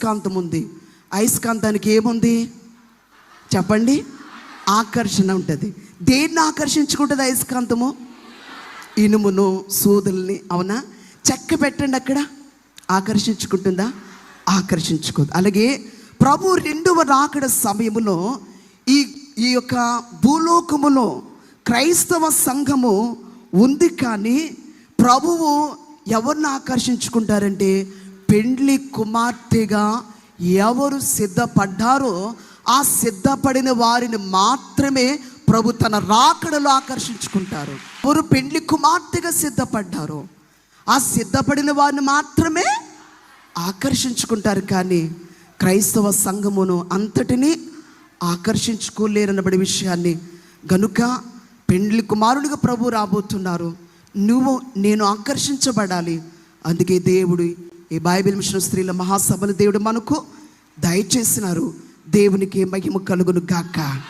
అయస్కాంతం ఉంది. అయస్కాంతానికి ఏముంది? చెప్పండి. ఆకర్షణ ఉంటుంది. దేన్ని ఆకర్షించుకుంటుంది అయస్కాంతము ఇనుమును సూదుల్ని అవునా? చెక్క పెట్టండి అక్కడ. ఆకర్షించుకుంటుందా? ఆకర్షించుకోదు. అలాగే ప్రభు రెండవ రాకడ సమయములో ఈ ఈ యొక్క భూలోకములో క్రైస్తవ సంఘము ఉంది కానీ ప్రభువు ఎవరిని ఆకర్షించుకుంటారంటే పెండ్లి కుమార్తెగా ఎవరు సిద్ధపడ్డారో ఆ సిద్ధపడిన వారిని మాత్రమే ప్రభు తన రాకడలో ఆకర్షించుకుంటారు. ఎవరు పెండ్లి కుమార్తెగా సిద్ధపడ్డారో ఆ సిద్ధపడిన వారిని మాత్రమే ఆకర్షించుకుంటారు. కానీ క్రైస్తవ సంఘమును అంతటినీ ఆకర్షించుకోలేరనబడే విషయాన్ని గనుక పెండ్లి కుమారుడిగా ప్రభు రాబోతున్నారు. నువ్వు నేను ఆకర్షించబడాలి. అందుకే దేవుడు ఈ బైబిల్ మిషన్ స్త్రీల మహాసభలు దేవుడు మనకు దయచేసినారు. దేవునికి మహిమ కలుగును గాక.